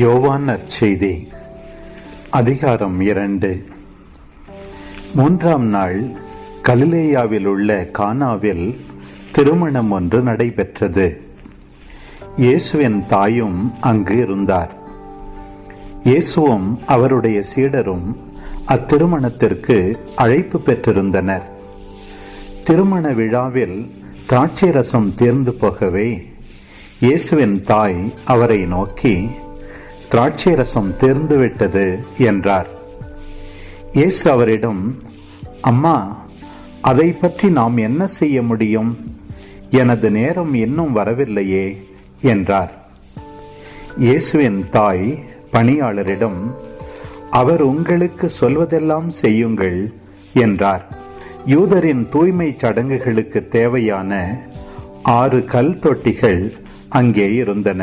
யோவான் நற்செய்தி அதிகாரம் இரண்டு. மூன்றாம் நாள் கலிலேயாவில் உள்ள கானாவில் திருமணம் ஒன்று நடைபெற்றது. இயேசுவின் தாயும் அங்கு இருந்தார். இயேசுவும் அவருடைய சீடரும் அத்திருமணத்திற்கு அழைப்பு பெற்றிருந்தனர். திருமண விழாவில் திராட்சை ரசம் தேர்ந்து போகவே இயேசுவின் தாய் அவரை நோக்கி திராட்சை ரசம் தீர்ந்துவிட்டது என்றார். இயேசு அவரிடம் அம்மா அதை பற்றி நாம் என்ன செய்ய முடியும்? எனது நேரம் இன்னும் வரவில்லையே என்றார். இயேசுவின் தாய் பணியாளரிடம் அவர் உங்களுக்கு சொல்வதெல்லாம் செய்யுங்கள் என்றார். யூதரின் தூய்மை சடங்குகளுக்கு தேவையான ஆறு கல் தொட்டிகள் அங்கே இருந்தன.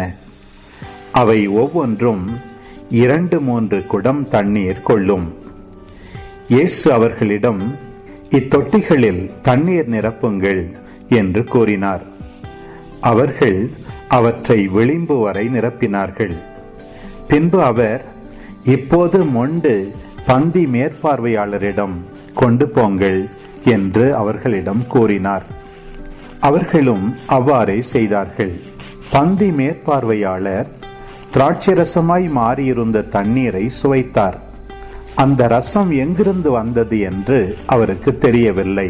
அவை ஒவ்வொன்றும் இரண்டு மூன்று குடம் தண்ணீர் கொள்ளும். இயேசு அவர்களிடம் இத்தொட்டிகளில் தண்ணீர் நிரப்புங்கள் என்று கூறினார். அவர்கள் அவற்றை விளிம்பு வரை நிரப்பினார்கள். பின்பு அவர் இப்போது மொண்டு பந்தி மேற்பார்வையாளரிடம் கொண்டு போங்கள் என்று அவர்களிடம் கூறினார். அவர்களும் அவ்வாறே செய்தார்கள். பந்தி மேற்பார்வையாளர் திராட்சரசமாய் மாறியிருந்த தண்ணீரை சுவைத்தார். அந்த ரசம் எங்கிருந்து வந்தது என்று அவருக்கு தெரியவில்லை.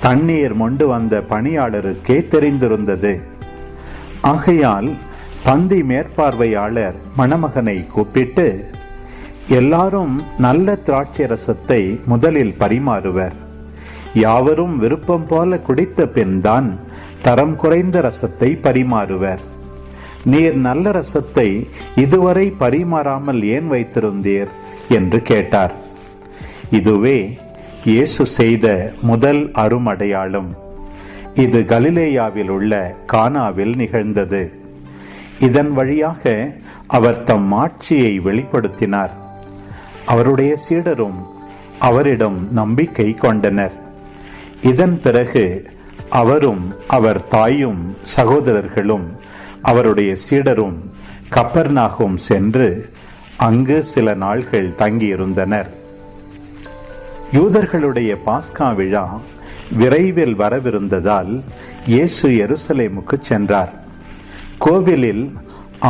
தண்ணீர் மொண்டு வந்த பணியாளருக்கே தெரிந்திருந்தது. ஆகையால் பந்தி மேற்பார்வையாளர் மணமகனை கூப்பிட்டு எல்லாரும் நல்ல திராட்சை ரசத்தை முதலில் பரிமாறுவர். யாவரும் விருப்பம் போல குடித்த பின்தான் தரம் குறைந்த ரசத்தை பரிமாறுவர். நீர் நல்ல ரசத்தை இதுவரை பரிமாறாமல் ஏன் வைத்திருந்தீர்? என்று கேட்டார். இதுவே இயேசு செய்த முதல் அருமடையாளம். இது கலிலேயாவில் உள்ள கானாவில் நிகழ்ந்தது. இதன் வழியாக அவர் தம் ஆட்சியை வெளிப்படுத்தினார். அவருடைய சீடரும் அவரிடம் நம்பிக்கை கொண்டனர். இதன் பிறகு அவரும் அவர் தாயும் சகோதரர்களும் அவருடைய சீடரும் கப்பர்நாகும் சென்று அங்கு சில நாள்கள் தங்கியிருந்தனர். யூதர்களுடைய பாஸ்கா விழா விரைவில் வரவிருந்ததால் இயேசு எருசலேமுக்கு சென்றார். கோவிலில்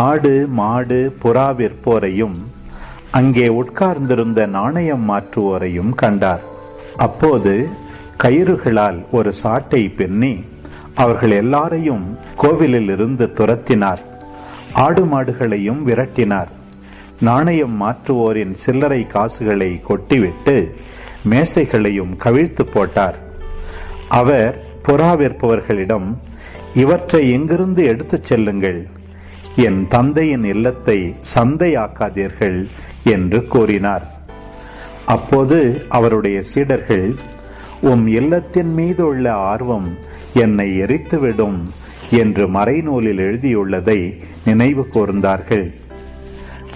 ஆடு மாடு புறா விற்போரையும் அங்கே உட்கார்ந்திருந்த நாணயம் மாற்றுவோரையும் கண்டார். அப்போது கயிறுகளால் ஒரு சாட்டை பின்னி அவர்கள் எல்லாரையும் கோவிலில் இருந்து துரத்தினார். ஆடு மாடுகளையும் விரட்டினார். நாணயம் மாற்றுவோரின் சில்லறை காசுகளை கொட்டிவிட்டு மேசைகளையும் கவிழ்த்து போட்டார். அவர் புறா விற்பவர்களிடம் இவற்றை எங்கிருந்து எடுத்துச் செல்லுங்கள்? என் தந்தையின் இல்லத்தை சந்தையாக்காதீர்கள் என்று கூறினார். அப்போது அவருடைய சீடர்கள் உம் இல்லத்தின் மீது உள்ள ஆர்வம் என்னை எரித்துவிடும் என்று மறைநூலில் எழுதியுள்ளதை நினைவு கூர்ந்தார்கள்.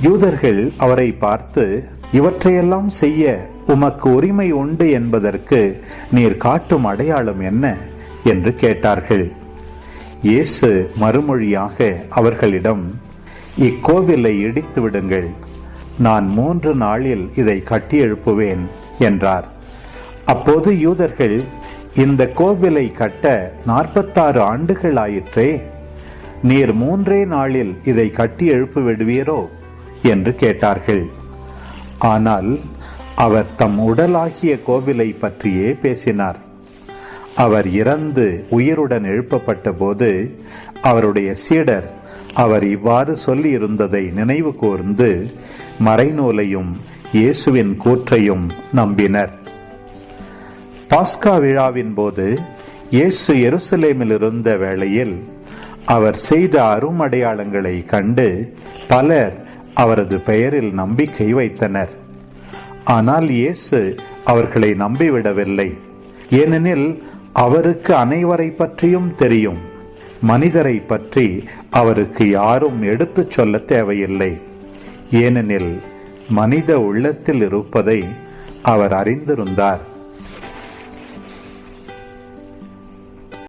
யூதர்கள் அவரை பார்த்து இவற்றையெல்லாம் செய்ய உமக்கு உரிமை உண்டு என்பதற்கு நீர் காட்டும் அடையாளம் என்ன? என்று கேட்டார்கள். இயேசு மறுமொழியாக அவர்களிடம் இக்கோவிலை இடித்து விடுங்கள் நான் மூன்று நாளில் இதை கட்டி எழுப்புவேன் என்றார். அப்போது யூதர்கள் இந்த கோவிலை கட்ட நாற்பத்தாறு ஆண்டுகள் ஆயிற்றே நீர் மூன்றே நாளில் இதை கட்டி எழுப்பு விடுவீரோ என்று கேட்டார்கள். ஆனால் அவர் தம் உடலாகிய கோவிலை பற்றியே பேசினார். அவர் இறந்து உயிருடன் எழுப்பப்பட்ட போது அவருடைய சீடர் அவர் இவ்வாறு சொல்லி இருந்ததை நினைவு கூர்ந்து மறைநூலையும் இயேசுவின் கூற்றையும் நம்பினர். பாஸ்கா விழாவின் போது இயேசு எருசலேமில் இருந்த வேளையில் அவர் செய்த அருமடையாளங்களை கண்டு பலர் அவரது பெயரில் நம்பிக்கை வைத்தனர். ஆனால் இயேசு அவர்களை நம்பிவிடவில்லை. ஏனெனில் அவருக்கு அனைவரை பற்றியும் தெரியும். மனிதரை பற்றி அவருக்கு யாரும் எடுத்துச் சொல்ல தேவையில்லை. ஏனெனில் மனித உள்ளத்தில் இருப்பதை அவர் அறிந்திருந்தார்.